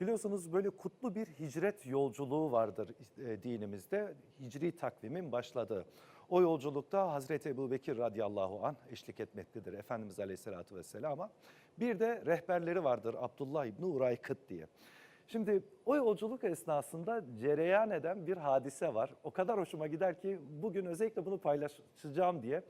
Biliyorsunuz böyle kutlu bir hicret yolculuğu vardır e, dinimizde. Hicri takvimin başladığı. O yolculukta Hazreti Ebu Bekir radıyallahu an eşlik etmektedir Efendimiz aleyhissalatü vesselama. Bir de rehberleri vardır Abdullah İbni Uraykıt diye. Şimdi o yolculuk esnasında cereyan eden bir hadise var. O kadar hoşuma gider ki bugün özellikle bunu paylaşacağım diye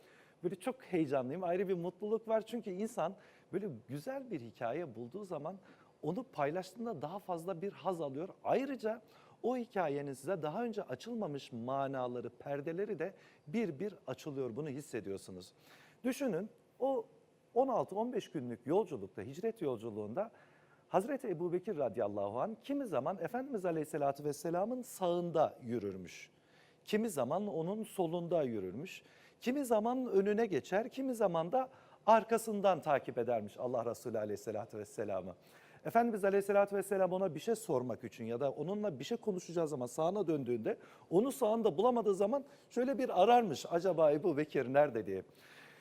böyle çok heyecanlıyım. Ayrı bir mutluluk var çünkü insan böyle güzel bir hikaye bulduğu zaman onu paylaştığında daha fazla bir haz alıyor. Ayrıca o hikayenin size daha önce açılmamış manaları, perdeleri de bir bir açılıyor. Bunu hissediyorsunuz. Düşünün o 16-15 günlük yolculukta, hicret yolculuğunda Hazreti Ebu Bekir radıyallahu anh kimi zaman Efendimiz aleyhissalatü vesselamın sağında yürürmüş. Kimi zaman onun solunda yürürmüş. Kimi zaman önüne geçer, kimi zaman da arkasından takip edermiş Allah Resulü aleyhissalatü vesselamı. Efendimiz Aleyhisselatü Vesselam ona bir şey sormak için ya da onunla bir şey konuşacağı zaman sağına döndüğünde onu sağında bulamadığı zaman şöyle bir ararmış acaba Ebu Bekir nerede diye.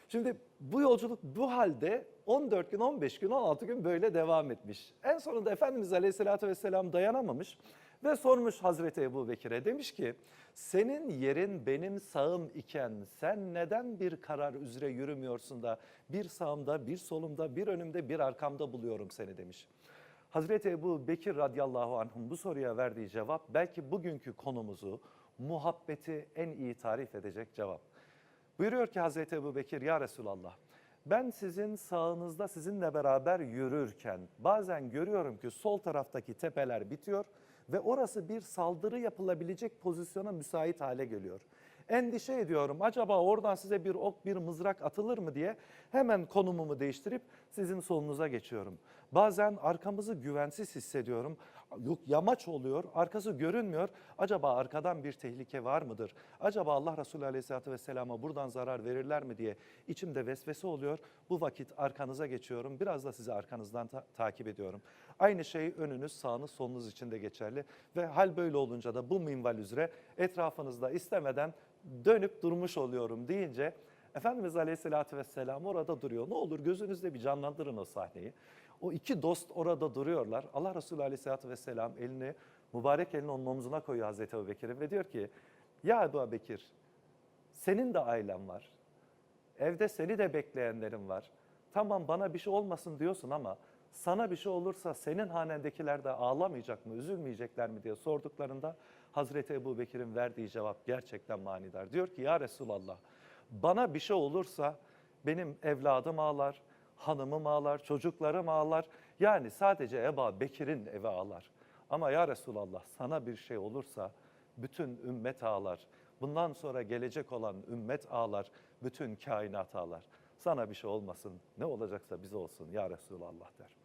Şimdi bu yolculuk bu halde 14 gün, 15 gün, 16 gün böyle devam etmiş. En sonunda Efendimiz Aleyhisselatü Vesselam dayanamamış ve sormuş Hazreti Ebu Bekir'e demiş ki senin yerin benim sağım iken sen neden bir karar üzere yürümüyorsun da bir sağımda, bir solumda, bir önümde, bir arkamda buluyorum seni demiş. Hazreti Ebu Bekir radıyallahu anh'ın bu soruya verdiği cevap belki bugünkü konumuzu, muhabbeti en iyi tarif edecek cevap. Buyuruyor ki Hazreti Ebu Bekir ya Resulallah ben sizin sağınızda sizinle beraber yürürken bazen görüyorum ki sol taraftaki tepeler bitiyor ve orası bir saldırı yapılabilecek pozisyona müsait hale geliyor. Endişe ediyorum acaba oradan size bir ok bir mızrak atılır mı diye hemen konumumu değiştirip sizin solunuza geçiyorum. Bazen arkamızı güvensiz hissediyorum. Yok yamaç oluyor arkası görünmüyor. Acaba arkadan bir tehlike var mıdır? Acaba Allah Resulü Aleyhisselatü Vesselam'a buradan zarar verirler mi diye içimde vesvese oluyor. Bu vakit arkanıza geçiyorum. Biraz da sizi arkanızdan ta- takip ediyorum. Aynı şey önünüz, sağınız, solunuz için de geçerli. Ve hal böyle olunca da bu minval üzere etrafınızda istemeden dönüp durmuş oluyorum deyince Efendimiz Aleyhisselatü Vesselam orada duruyor. Ne olur gözünüzde bir canlandırın o sahneyi. O iki dost orada duruyorlar. Allah Resulü Aleyhisselatü Vesselam elini, mübarek elini onun omzuna koyuyor Hazreti Ebu Bekir'e ve diyor ki Ya Ebu Bekir senin de ailen var. Evde seni de bekleyenlerin var. Tamam bana bir şey olmasın diyorsun ama sana bir şey olursa senin hanendekiler de ağlamayacak mı, üzülmeyecekler mi diye sorduklarında Hazreti Ebu Bekir'in verdiği cevap gerçekten manidar. Diyor ki ya Resulallah bana bir şey olursa benim evladım ağlar, hanımım ağlar, çocuklarım ağlar. Yani sadece Ebu Bekir'in evi ağlar. Ama ya Resulallah sana bir şey olursa bütün ümmet ağlar. Bundan sonra gelecek olan ümmet ağlar, bütün kainat ağlar. Sana bir şey olmasın, ne olacaksa bize olsun ya Resulallah der.